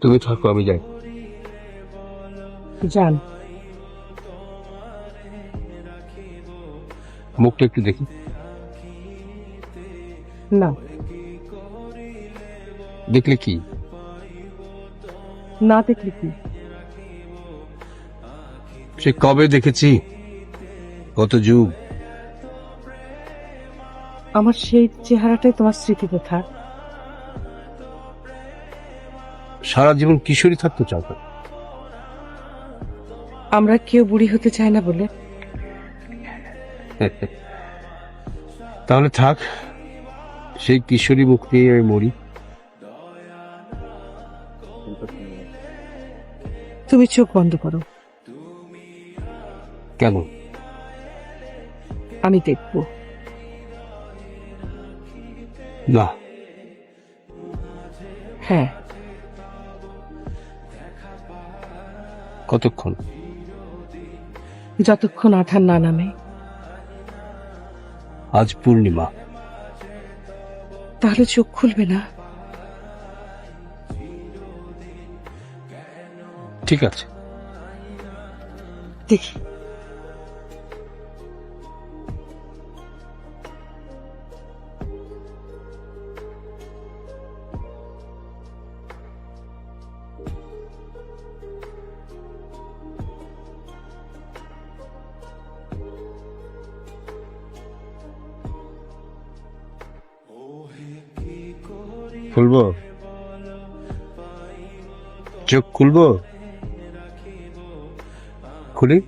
তুমি থাকো আমি যাই। যান। মুখটা একটু দেখি। না। দেখলে কি? না দেখলে কি? সে কবে দেখেছি? কত যুগ। আমার সেই চেহারাটাই তোমার স্মৃতিতে থাক। সারা জীবন কিশোরী থাকতে চাও তো? আমরা কেউ বুড়ি হতে চায় না বলে। তাহলে থাক সেই কিশোরী মুখ নিয়ে আমি মরি। তুমি চোখ বন্ধ করো। কেন? আমি দেখব। না। হ্যাঁ। কতক্ষণ? যতক্ষণ আঠার না নামে। আজ পূর্ণিমা। তাহলে চোখ খুলবে না? ঠিক আছে। দেখি। খুলবো? চোখ খুলবো? খুলি।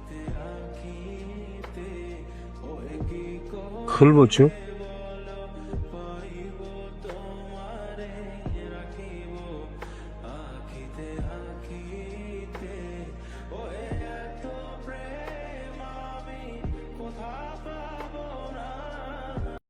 খুলব চোখ? তোমারে রাখিব আখিতে আখি